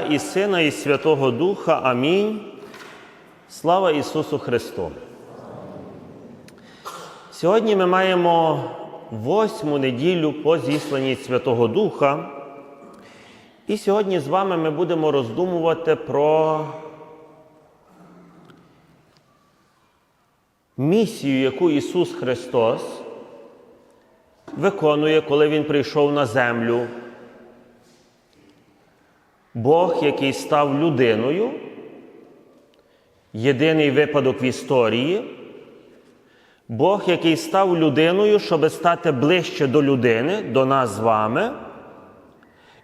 і Сина, і Святого Духа. Амінь. Слава Ісусу Христу. Сьогодні ми маємо восьму неділю по зісланні Святого Духа. І сьогодні з вами ми будемо роздумувати про місію, яку Ісус Христос виконує, коли Він прийшов на землю. Бог, який став людиною, єдиний випадок в історії, Бог, який став людиною, щоб стати ближче до людини, до нас з вами,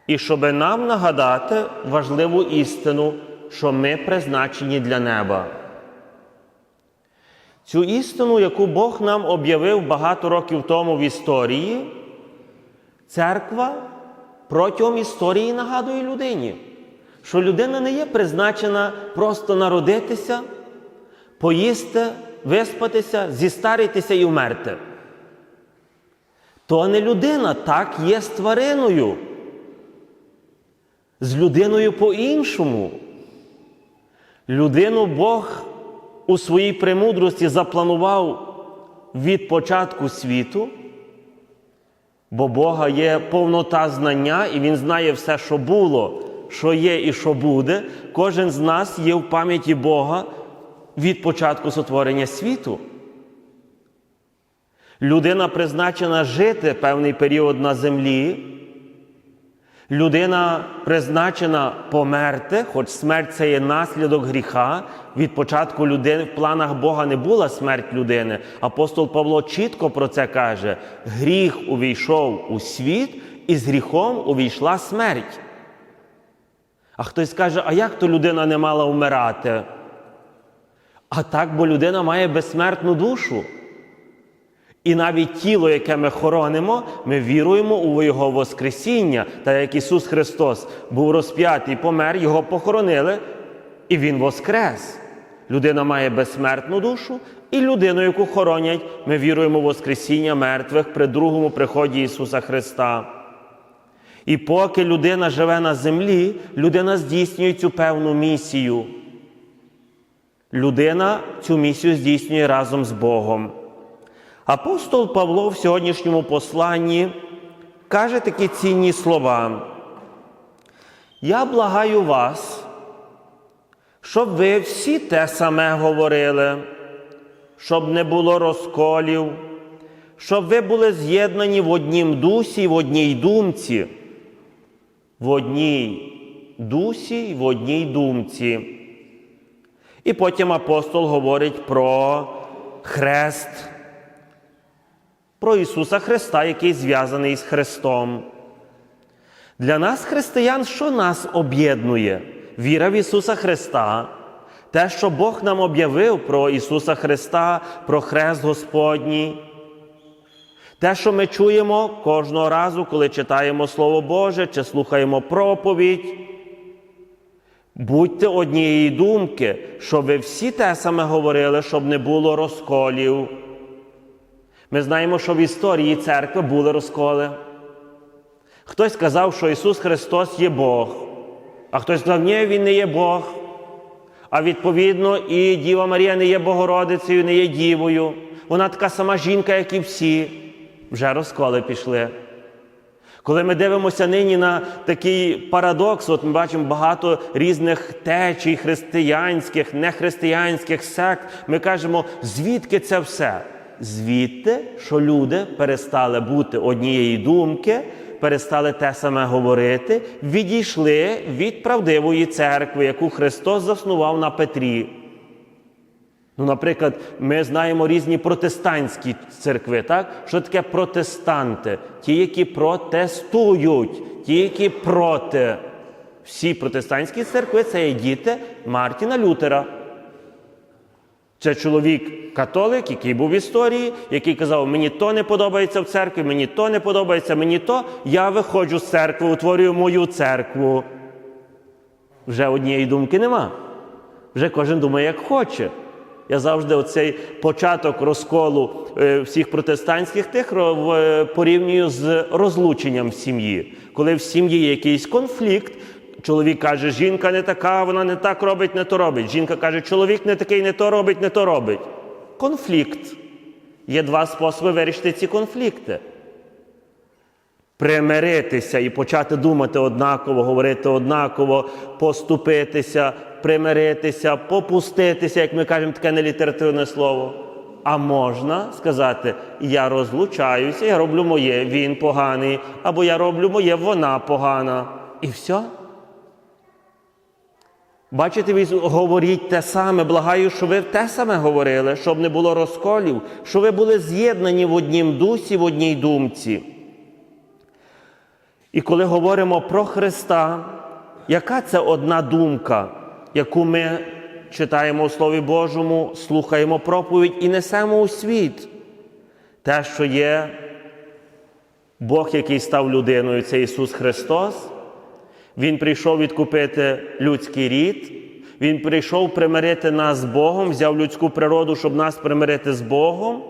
і щоб нам нагадати важливу істину, що ми призначені для неба. Цю істину, яку Бог нам об'явив багато років тому в історії, церква протягом історії нагадує людині, що людина не є призначена просто народитися, поїсти, виспатися, зістаритися і вмерти. То не людина, так є з твариною. З людиною по-іншому. Людину Бог у своїй премудрості запланував від початку світу, бо Бога є повнота знання, і Він знає все, що було, що є і що буде. Кожен з нас є в пам'яті Бога від початку сотворення світу. Людина призначена жити певний період на землі. Людина призначена померти, хоч смерть це є наслідок гріха. Від початку людини в планах Бога не була смерть людини. Апостол Павло чітко про це каже: гріх увійшов у світ, і з гріхом увійшла смерть. А хтось каже, а як то людина не мала вмирати? А так, бо людина має безсмертну душу. І навіть тіло, яке ми хоронимо, ми віруємо у Його Воскресіння, та як Ісус Христос був розп'ятий, помер, Його похоронили, і Він воскрес. Людина має безсмертну душу, і людину, яку хоронять, ми віруємо в Воскресіння мертвих при другому приході Ісуса Христа. І поки людина живе на землі, людина здійснює цю певну місію. Людина цю місію здійснює разом з Богом. Апостол Павло в сьогоднішньому посланні каже такі цінні слова. Я благаю вас, щоб ви всі те саме говорили, щоб не було розколів, щоб ви були з'єднані в однім дусі в одній думці, в одній дусі і в одній думці. І потім апостол говорить про хрест про Ісуса Христа, який зв'язаний з Христом. Для нас, християн, що нас об'єднує? Віра в Ісуса Христа, те, що Бог нам об'явив про Ісуса Христа, про Хрест Господній. Те, що ми чуємо кожного разу, коли читаємо Слово Боже чи слухаємо проповідь. Будьте однієї думки, щоб ви всі те саме говорили, щоб не було розколів. Ми знаємо, що в історії церкви були розколи. Хтось сказав, що Ісус Христос є Бог, а хтось сказав, ні, Він не є Бог. А відповідно, і Діва Марія не є Богородицею, не є Дівою. Вона така сама жінка, як і всі. Вже розколи пішли. Коли ми дивимося нині на такий парадокс, от ми бачимо багато різних течій християнських, нехристиянських сект, ми кажемо, звідки це все? Звідти, що люди перестали бути однієї думки, перестали те саме говорити, відійшли від правдивої церкви, яку Христос заснував на Петрі. Ну, Наприклад, ми знаємо різні протестантські церкви, так? Що таке протестанти? Ті, які протестують, ті, які проти. Всі протестантські церкви це є діти Мартіна Лютера. Це чоловік католик, який був в історії, який казав, мені то не подобається в церкві, мені то не подобається, мені то. Я виходжу з церкви, утворюю мою церкву. Вже однієї думки нема. Вже кожен думає, як хоче. Я завжди оцей початок розколу е, всіх протестантських тих порівнюю з розлученням в сім'ї. Коли в сім'ї є якийсь конфлікт, Чоловік каже, жінка не така, вона не так робить, не то робить. Жінка каже, чоловік не такий, не то робить, не то робить. Конфлікт. Є два способи вирішити ці конфлікти. Примиритися і почати думати однаково, говорити однаково, поступитися, примиритися, попуститися, як ми кажемо, таке нелітеративне слово. А можна сказати, я розлучаюся, я роблю моє, він поганий, або я роблю моє, вона погана. І все. Бачите, ви говоріть те саме, благаю, що ви те саме говорили, щоб не було розколів, що ви були з'єднані в однім дусі, в одній думці. І коли говоримо про Христа, яка це одна думка, яку ми читаємо у Слові Божому, слухаємо проповідь і несемо у світ? Те, що є Бог, який став людиною, це Ісус Христос. Він прийшов відкупити людський рід, Він прийшов примирити нас з Богом, взяв людську природу, щоб нас примирити з Богом.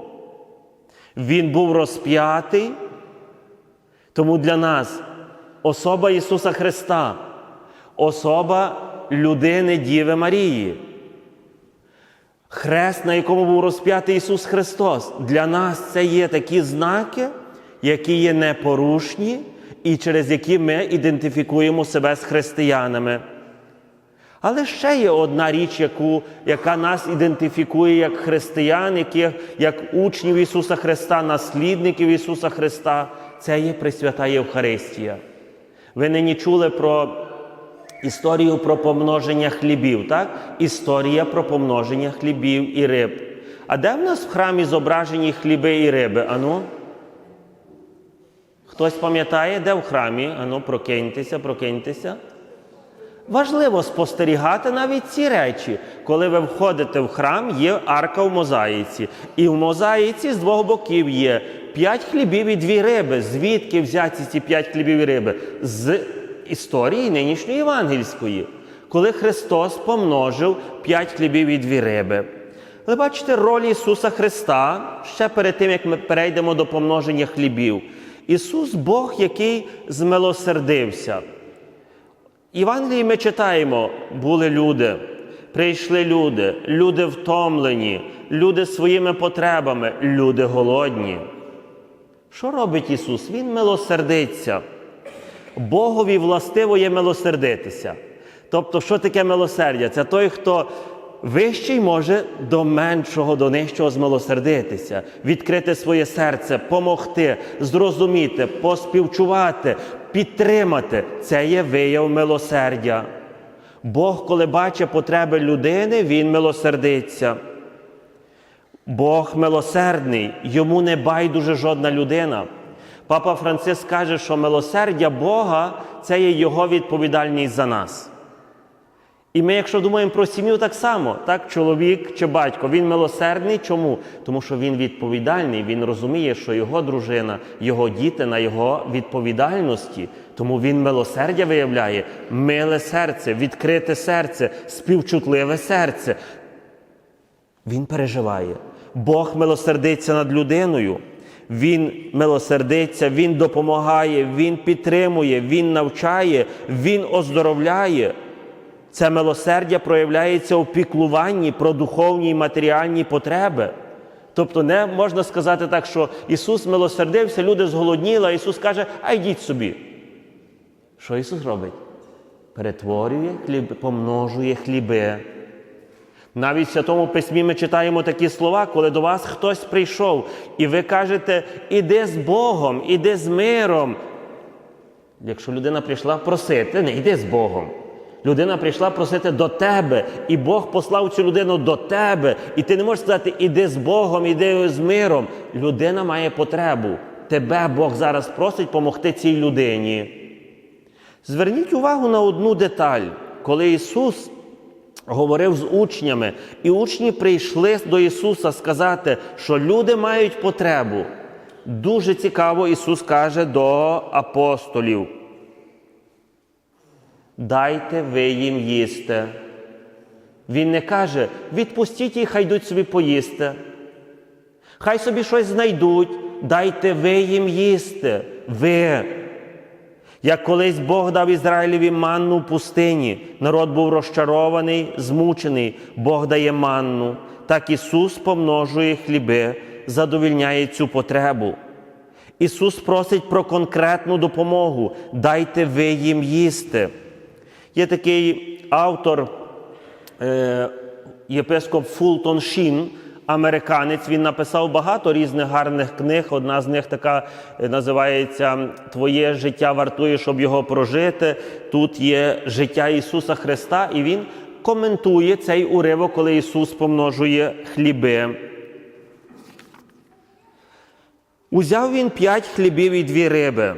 Він був розп'ятий. Тому для нас особа Ісуса Христа, особа людини Діви Марії. Хрест, на якому був розп'ятий Ісус Христос, для нас це є такі знаки, які є непорушні, і через які ми ідентифікуємо себе з християнами. Але ще є одна річ, яку, яка нас ідентифікує як християн, які, як учнів Ісуса Христа, наслідників Ісуса Христа, це є Пресвята Євхаристія. Ви нині чули про історію про помноження хлібів, так? Історія про помноження хлібів і риб. А де в нас в храмі зображені хліби і риби? Ану? Хтось пам'ятає, де в храмі? Ану, прокиньтеся, прокиньтеся. Важливо спостерігати навіть ці речі. Коли ви входите в храм, є арка в мозаїці. І в мозаїці з двох боків є п'ять хлібів і дві риби. Звідки взяті ці п'ять хлібів і риби? З історії нинішньої євангельської, коли Христос помножив п'ять хлібів і дві риби. Але бачите роль Ісуса Христа ще перед тим, як ми перейдемо до помноження хлібів. Ісус Бог, який змилосердився. В Євангелії ми читаємо, були люди, прийшли люди, люди втомлені, люди своїми потребами, люди голодні. Що робить Ісус? Він милосердиться. Богові властиво є милосердитися. Тобто, що таке милосердя? Це той, хто вищий може до меншого, до нижчого змилосердитися, відкрити своє серце, помогти, зрозуміти, поспівчувати, підтримати. Це є вияв милосердя. Бог, коли бачить потреби людини, Він милосердиться. Бог милосердний, йому не байдуже жодна людина. Папа Франциск каже, що милосердя Бога це є Його відповідальність за нас. І ми, якщо думаємо про сім'ю, так само, так, чоловік чи батько, він милосердний. Чому? Тому що він відповідальний, він розуміє, що його дружина, його діти на його відповідальності. Тому він милосердя виявляє, миле серце, відкрите серце, співчутливе серце. Він переживає. Бог милосердиться над людиною. Він милосердиться, Він допомагає, Він підтримує, Він навчає, Він оздоровляє. Це милосердя проявляється у піклуванні про духовні і матеріальні потреби. Тобто, не можна сказати так, що Ісус милосердився, люди зголодніли, а Ісус каже, а йдіть собі. Що Ісус робить? Перетворює хліб, помножує хліби. Навіть в Святому Письмі ми читаємо такі слова, коли до вас хтось прийшов, і ви кажете, іди з Богом, іди з миром. Якщо людина прийшла просити, не йди з Богом. Людина прийшла просити до тебе, і Бог послав цю людину до тебе. І ти не можеш сказати, іди з Богом, іди з миром. Людина має потребу. Тебе Бог зараз просить допомогти цій людині. Зверніть увагу на одну деталь, коли Ісус говорив з учнями, і учні прийшли до Ісуса сказати, що люди мають потребу. Дуже цікаво, Ісус каже до апостолів. Дайте ви їм їсти. Він не каже, відпустіть їх, хай йдуть собі поїсти. Хай собі щось знайдуть, дайте ви їм їсти. Ви. Як колись Бог дав Ізраїлеві манну в пустині, народ був розчарований, змучений, Бог дає манну, так Ісус помножує хліби, задовільняє цю потребу. Ісус просить про конкретну допомогу. Дайте ви їм їсти. Є такий автор, е, єпископ Фултон Шін, американець. Він написав багато різних гарних книг. Одна з них така е, називається Твоє життя вартує, щоб його прожити. Тут є життя Ісуса Христа, і він коментує цей уривок, коли Ісус помножує хліби. Узяв він п'ять хлібів і дві риби.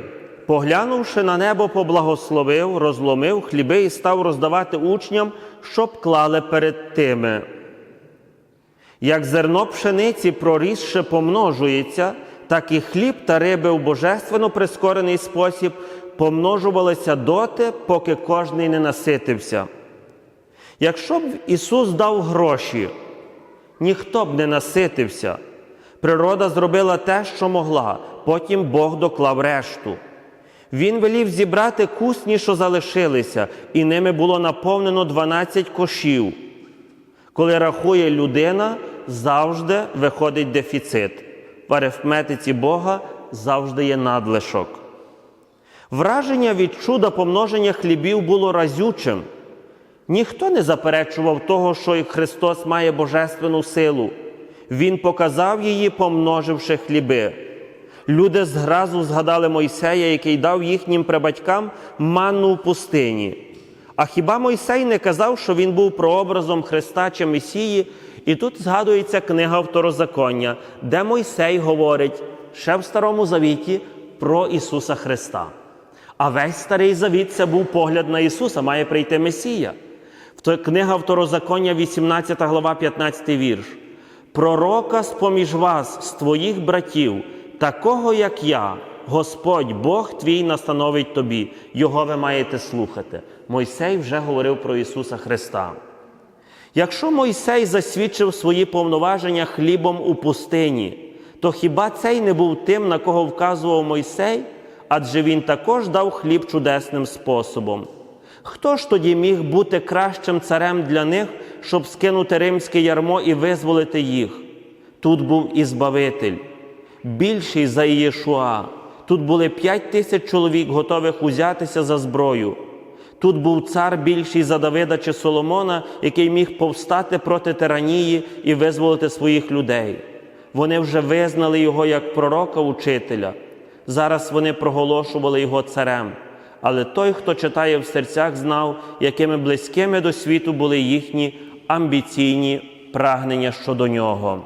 Поглянувши на небо, поблагословив, розломив хліби і став роздавати учням, щоб клали перед тими. Як зерно пшениці прорісше помножується, так і хліб та риби в божественно прискорений спосіб помножувалися доти, поки кожний не наситився. Якщо б Ісус дав гроші, ніхто б не наситився. Природа зробила те, що могла, потім Бог доклав решту. Він велів зібрати кусні, що залишилися, і ними було наповнено 12 кошів. Коли рахує людина, завжди виходить дефіцит. В арифметиці Бога завжди є надлишок. Враження від чуда помноження хлібів було разючим. Ніхто не заперечував того, що і Христос має божественну силу. Він показав її, помноживши хліби. Люди зразу згадали Мойсея, який дав їхнім прабатькам манну в пустині. А хіба Мойсей не казав, що він був прообразом Христа чи Месії? І тут згадується книга Второзаконня, де Мойсей говорить ще в Старому Завіті про Ісуса Христа. А весь старий завіт це був погляд на Ісуса, має прийти Месія. Книга Второзаконня, 18 глава, 15 вірш. Пророка з-поміж вас, з твоїх братів, такого як я, Господь Бог твій настановить тобі, його ви маєте слухати. Мойсей вже говорив про Ісуса Христа. Якщо Мойсей засвідчив свої повноваження хлібом у пустині, то хіба цей не був тим, на кого вказував Мойсей? Адже він також дав хліб чудесним способом. Хто ж тоді міг бути кращим царем для них, щоб скинути римське ярмо і визволити їх? Тут був і Збавитель, більший за Ієшуа. Тут були п'ять тисяч чоловік, готових узятися за зброю. Тут був цар більший за Давида чи Соломона, який міг повстати проти тиранії і визволити своїх людей. Вони вже визнали його як пророка учителя. Зараз вони проголошували його царем. Але той, хто читає в серцях, знав, якими близькими до світу були їхні амбіційні прагнення щодо нього.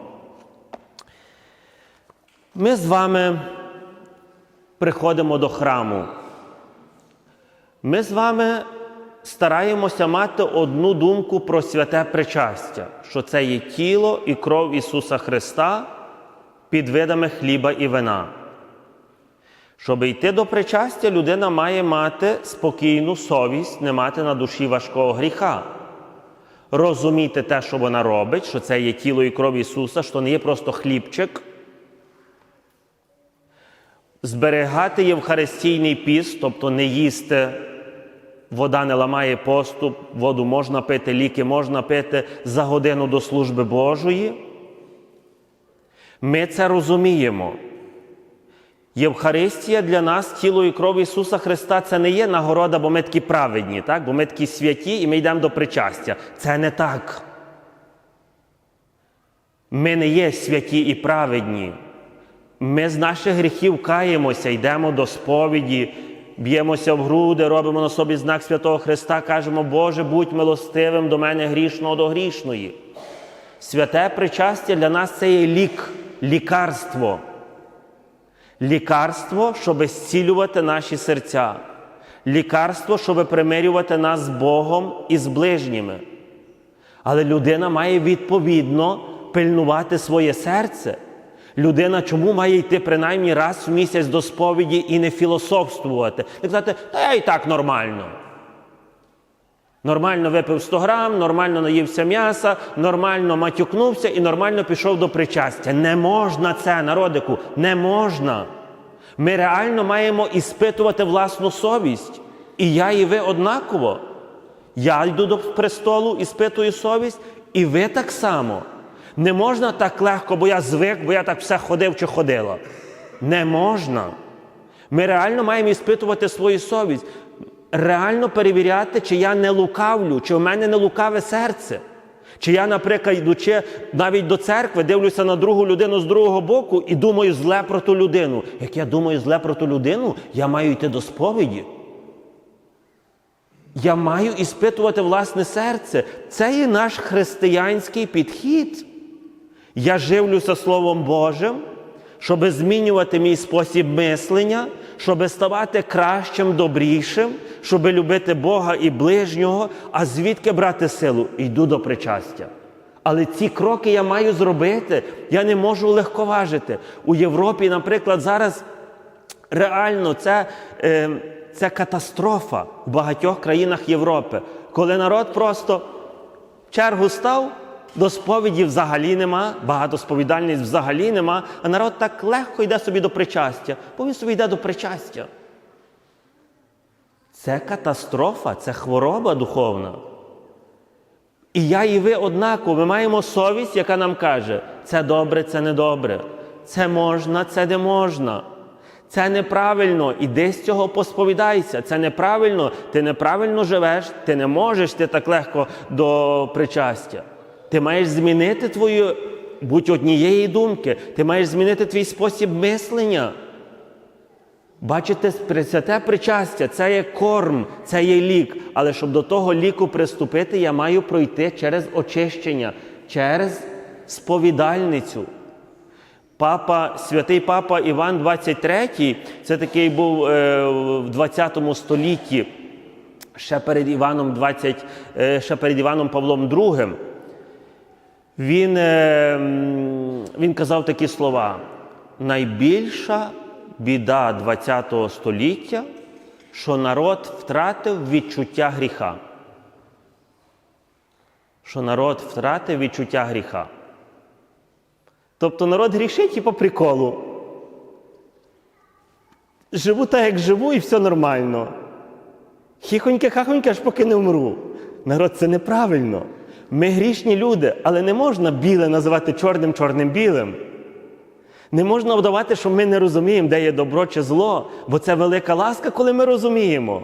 Ми з вами приходимо до храму. Ми з вами стараємося мати одну думку про святе причастя, що це є тіло і кров Ісуса Христа під видами хліба і вина. Щоб йти до причастя, людина має мати спокійну совість, не мати на душі важкого гріха. Розуміти те, що вона робить, що це є тіло і кров Ісуса, що не є просто хлібчик. Зберігати Євхаристійний піст, тобто не їсти, вода не ламає поступ, воду можна пити, ліки можна пити за годину до служби Божої. Ми це розуміємо. Євхаристія для нас, тіло і кров Ісуса Христа, це не є нагорода, бо ми такі праведні, так? бо ми такі святі і ми йдемо до причастя. Це не так. Ми не є святі і праведні. Ми з наших гріхів каємося, йдемо до сповіді, б'ємося в груди, робимо на собі знак Святого Христа, кажемо, Боже, будь милостивим до мене грішного до грішної. Святе причастя для нас це є лік, лікарство. Лікарство, щоб зцілювати наші серця, лікарство, щоб примирювати нас з Богом і з ближніми. Але людина має відповідно пильнувати своє серце. Людина чому має йти принаймні раз в місяць до сповіді і не філософствувати? Не казати, та я і так нормально. Нормально випив 100 грам, нормально наївся м'яса, нормально матюкнувся і нормально пішов до причастя. Не можна це, народику, не можна. Ми реально маємо іспитувати власну совість. І я, і ви однаково. Я йду до престолу, іспитую совість, і ви так само. Не можна так легко, бо я звик, бо я так все ходив чи ходила. Не можна. Ми реально маємо іспитувати свою совість, реально перевіряти, чи я не лукавлю, чи в мене не лукаве серце. Чи я, наприклад, йдучи навіть до церкви, дивлюся на другу людину з другого боку і думаю зле про ту людину. Як я думаю зле про ту людину, я маю йти до сповіді. Я маю іспитувати власне серце. Це є наш християнський підхід. Я живлюся Словом Божим, щоб змінювати мій спосіб мислення, щоб ставати кращим, добрішим, щоб любити Бога і ближнього, а звідки брати силу? Йду до причастя. Але ці кроки я маю зробити. Я не можу легковажити. У Європі, наприклад, зараз реально це, е, це катастрофа в багатьох країнах Європи, коли народ просто в чергу став, до сповіді взагалі нема, багатосповідальність взагалі нема, а народ так легко йде собі до причастя, бо він собі йде до причастя. Це катастрофа, це хвороба духовна. І я і ви однаково, ми маємо совість, яка нам каже, це добре, це не добре, це можна, це не можна. Це неправильно, іди з цього посповідайся. Це неправильно, ти неправильно живеш, ти не можеш ти так легко до причастя. Ти маєш змінити твою, будь однієї думки, ти маєш змінити твій спосіб мислення. Бачите, святе причастя це є корм, це є лік. Але щоб до того ліку приступити, я маю пройти через очищення, через сповідальницю. Папа, святий папа Іван XXIII, це такий був е, в 20 столітті, ще перед Іваном 20, е, ще перед Іваном Павлом II. Він, е, він казав такі слова: найбільша біда ХХ століття, що народ втратив відчуття гріха. Що народ втратив відчуття гріха. Тобто народ грішить і по приколу. Живу так, як живу, і все нормально. Хіхоньке-хахоньке, аж поки не вмру. Народ, це неправильно. Ми грішні люди, але не можна біле називати чорним чорним білим. Не можна вдавати, що ми не розуміємо, де є добро чи зло, бо це велика ласка, коли ми розуміємо.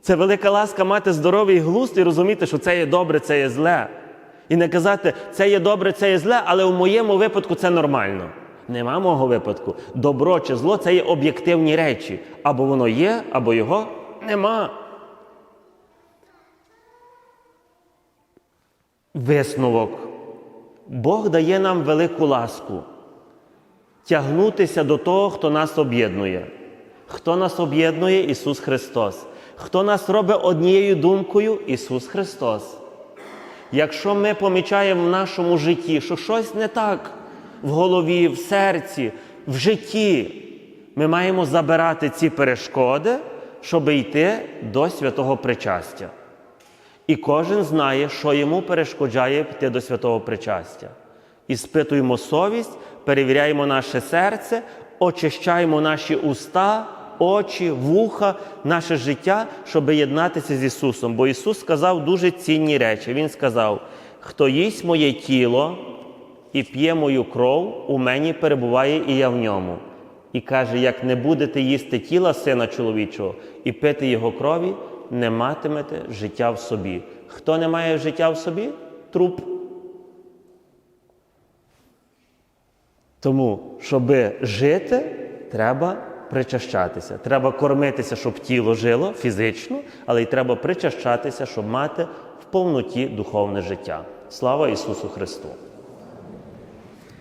Це велика ласка мати здоровий глузд і розуміти, що це є добре, це є зле. І не казати, це є добре, це є зле, але в моєму випадку це нормально. Нема мого випадку. Добро чи зло це є об'єктивні речі. Або воно є, або його нема. Висновок. Бог дає нам велику ласку тягнутися до того, хто нас об'єднує. Хто нас об'єднує? Ісус Христос. Хто нас робить однією думкою? Ісус Христос. Якщо ми помічаємо в нашому житті, що щось не так в голові, в серці, в житті, ми маємо забирати ці перешкоди, щоб йти до святого причастя. І кожен знає, що йому перешкоджає піти до святого причастя. Іспитуємо совість, перевіряємо наше серце, очищаємо наші уста, очі, вуха, наше життя, щоб єднатися з Ісусом. Бо Ісус сказав дуже цінні речі. Він сказав: хто їсть моє тіло і п'є мою кров, у мені перебуває і я в ньому. І каже: як не будете їсти тіла сина чоловічого і пити його крові, не матимете життя в собі. Хто не має життя в собі труп. Тому, щоб жити, треба причащатися. Треба кормитися, щоб тіло жило фізично, але й треба причащатися, щоб мати в повноті духовне життя. Слава Ісусу Христу!